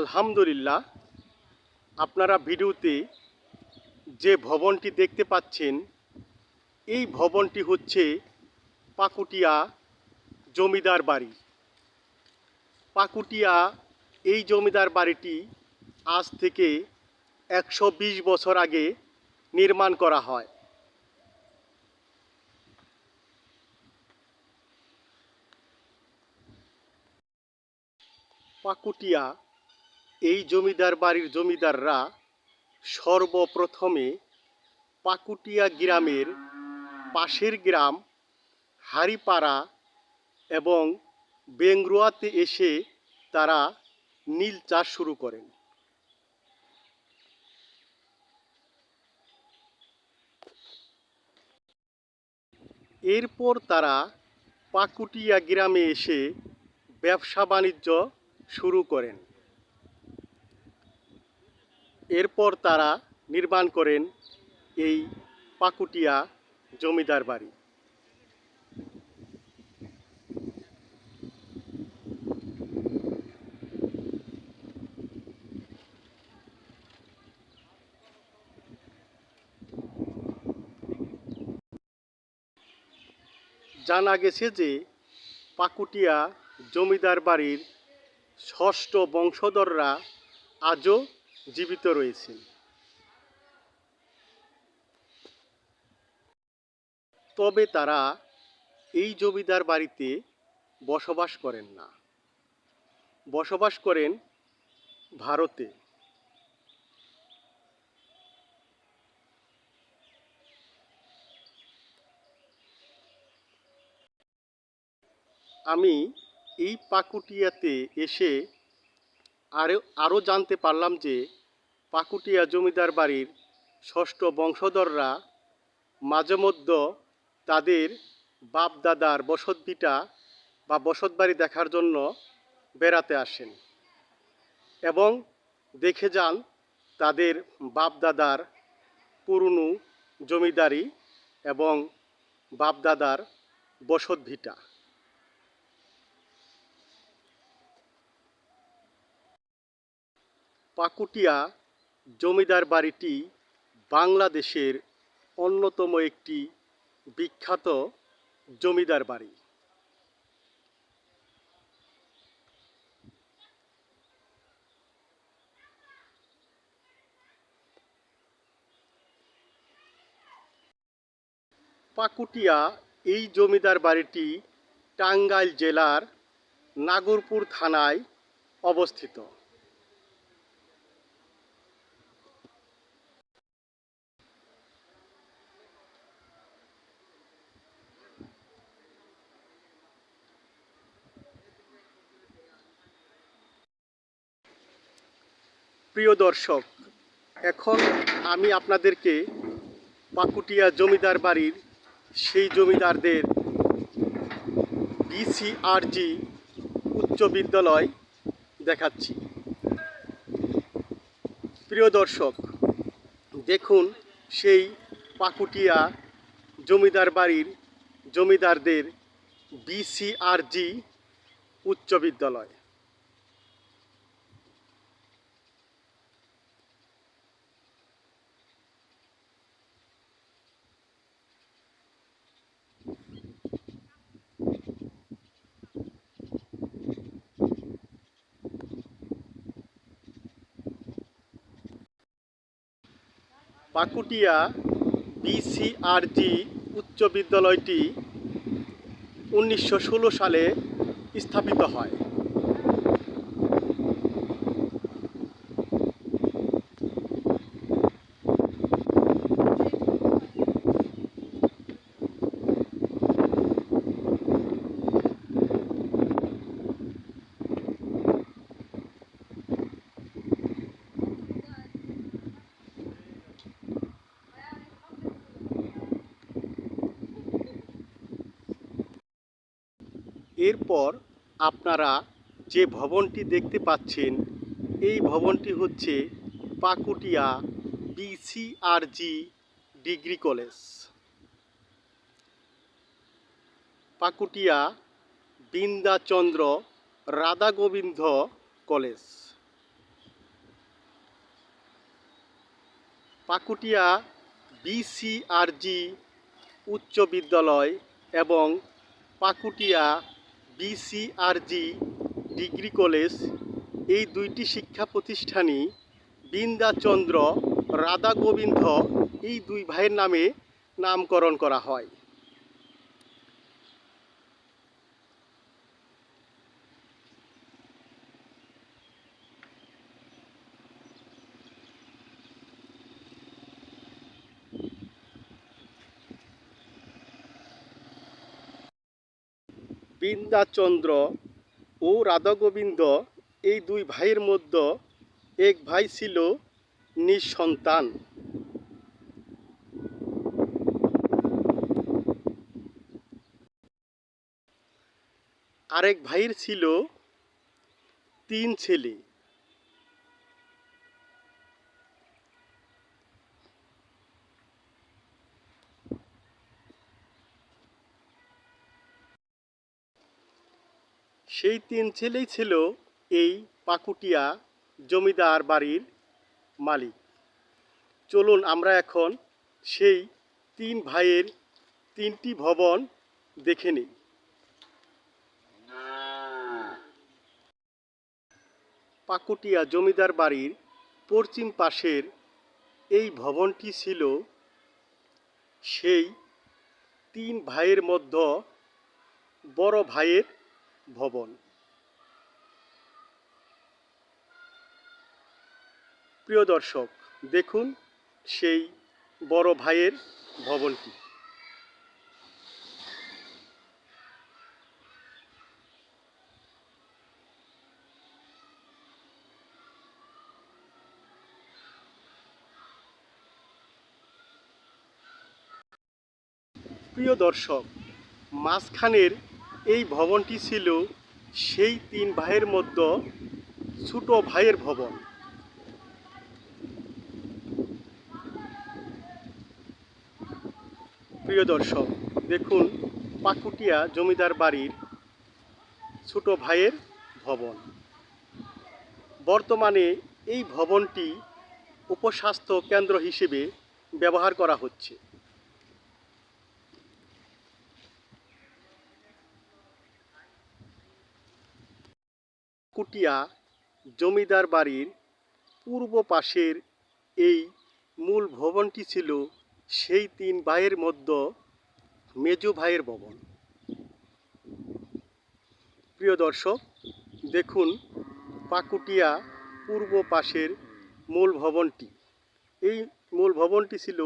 আলহামদুলিল্লাহ, আপনারা ভিডিওতে যে ভবনটি দেখতে পাচ্ছেন, এই ভবনটি হচ্ছে পাকুটিয়া জমিদার বাড়ি। পাকুটিয়া এই জমিদার বাড়িটি আজ থেকে একশো বিশ বছর আগে নির্মাণ করা হয়। পাকুটিয়া এই জমিদার বাড়ির জমিদাররা সর্বপ্রথমে পাকুটিয়া গ্রামের পাশের গ্রাম হারিপাড়া এবং বেংরুয়াতে এসে তারা নীল চাষ শুরু করেন। এরপর তারা পাকুটিয়া গ্রামে এসে ব্যবসা বাণিজ্য শুরু করেন। এরপর তারা নির্মাণ করেন এই পাকুটিয়া জমিদার বাড়ি। জানা গেছে যে পাকুটিয়া জমিদার বাড়ির ষষ্ঠ বংশধররা আজও জীবিত রয়েছেন তবে তারা এই জমিদার বাড়িতে বসবাস করেন না। বসবাস করেন ভারতে। আমি এই পাকুটিয়াতে এসে আরও আরও জানতে পারলাম যে পাকুটিয়া জমিদার বাড়ির ষষ্ঠ বংশধররা মাঝে মধ্যে তাদের বাপদাদার বসতভিটা বা বসতবাড়ি দেখার জন্য বেড়াতে আসেন এবং দেখে যান তাদের বাপদাদার পুরনো জমিদারি এবং বাপদাদার বসতভিটা। পাকুটিয়া জমিদার বাড়িটি বাংলাদেশের অন্যতম একটি বিখ্যাত জমিদার বাড়ি। পাকুটিয়া এই জমিদার বাড়িটি টাঙ্গাইল জেলার নাগরপুর থানায় অবস্থিত। প্রিয় দর্শক, এখন আমি আপনাদেরকে পাকুটিয়া জমিদার বাড়ির সেই জমিদারদের বিসিআরজি উচ্চ বিদ্যালয় দেখাচ্ছি। প্রিয় দর্শক, দেখুন সেই পাকুটিয়া জমিদার বাড়ির জমিদারদের বিসিআরজি উচ্চ বিদ্যালয়। পাকুটিয়া বিসিআরজি উচ্চ বিদ্যালয়টি উনিশশো ষোলো সালে স্থাপিত হয়। এরপর আপনারা যে ভবনটি দেখতে পাচ্ছেন, এই ভবনটি হচ্ছে Pakutia BCRG degree college. Pakutia Bindachandra Radhagobinda college. Pakutia BCRG উচ্চ বিদ্যালয় এবং পাকুটিয়া বিসিআরজি ডিগ্রি কলেজ, এই দুইটি শিক্ষা প্রতিষ্ঠানই বিন্দাচন্দ্র রাধা গোবিন্দ এই দুই ভাইয়ের নামে নামকরণ করা হয়। বৃন্দাচন্দ্র ও রাধাগোবিন্দ এই দুই ভাইয়ের মধ্যে এক ভাই ছিল নিঃসন্তান। আরেক ভাইয়ের ছিল তিন ছেলে। সেই তিন ছেলেই ছিল এই পাকুটিয়া জমিদার বাড়ির মালিক। চলুন আমরা এখন সেই তিন ভাইয়ের তিনটি ভবন দেখে নিই। পাকুটিয়া জমিদার বাড়ির পশ্চিম পাশের এই ভবনটি ছিল সেই তিন ভাইয়ের মধ্যে বড় ভাইয়ের ভবন। প্রিয় দর্শক দেখুন সেই বড় ভাইয়ের ভবনটি। প্রিয় দর্শক মাঝখানের এই ভবনটি ছিল সেই তিন ভাইয়ের মধ্যে ছোট ভাইয়ের ভবন। প্রিয় দর্শক, দেখুন পাকুটিয়া জমিদার বাড়ির ছোট ভাইয়ের ভবন। বর্তমানে এই ভবনটি উপস্বাস্থ্য কেন্দ্র হিসেবে ব্যবহার করা হচ্ছে। কুটিয়া জমিদার বাড়ির পূর্ব পাশের এই মূল ভবনটি ছিল সেই তিন ভাইয়ের মধ্যে মেজো ভাইয়ের ভবন। প্রিয় দর্শক, দেখুন পাকুটিয়া পূর্ব পাশের মূল ভবনটি। এই মূল ভবনটি ছিল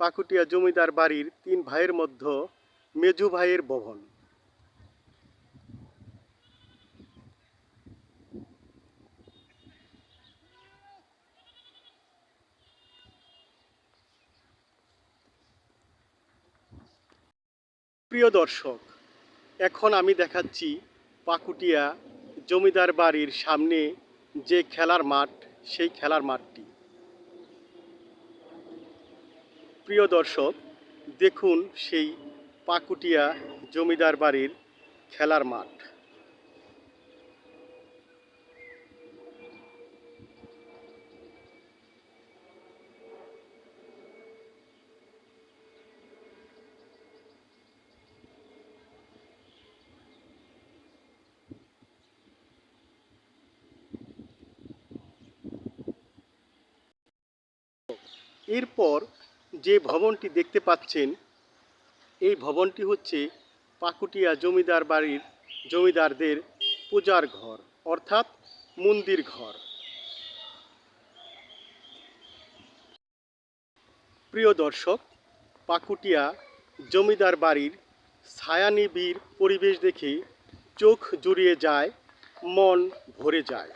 পাকুটিয়া জমিদার বাড়ির তিন ভাইয়ের মধ্যে মেজো ভাইয়ের ভবন। প্রিয় দর্শক, এখন আমি দেখাচ্ছি পাকুটিয়া জমিদার বাড়ির সামনে যে খেলার মাঠ, সেই খেলার মাঠটি। প্রিয় দর্শক, দেখুন সেই পাকুটিয়া জমিদার বাড়ির খেলার মাঠ। এরপর যে ভবনটি দেখতে পাচ্ছেন, এই ভবনটি হচ্ছে পাকুটিয়া জমিদার বাড়ির জমিদারদের পূজার ঘর, অর্থাৎ মন্দির ঘর। প্রিয় দর্শক, পাকুটিয়া জমিদার বাড়ির ছায়ানিবিড় পরিবেশ দেখে চোখ জুড়িয়ে যায়, মন ভরে যায়।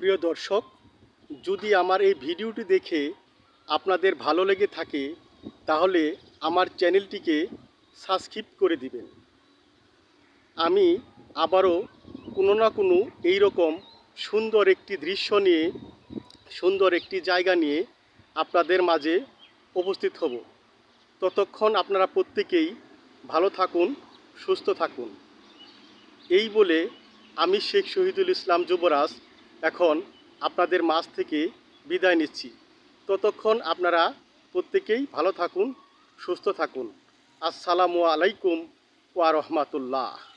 প্রিয় দর্শক, যদি আমার এই ভিডিওটি দেখে আপনাদের ভালো লেগে থাকে, তাহলে আমার চ্যানেলটিকে সাবস্ক্রাইব করে দিবেন। আমি আবারও কোনো না কোনো এই রকম সুন্দর একটি দৃশ্য নিয়ে, সুন্দর একটি জায়গা নিয়ে আপনাদের মাঝে উপস্থিত হব। ততক্ষণ আপনারা প্রত্যেকেই ভালো থাকুন, সুস্থ থাকুন। এই বলে আমি শেখ শহীদুল ইসলাম যুবরাজ এখন আপনাদের মাছ থেকে বিদায় নিচ্ছি। ততক্ষণ আপনারা প্রত্যেকেই ভালো থাকুন, সুস্থ থাকুন। আসসালামু আলাইকুম ওয়া রহমাতুল্লাহ।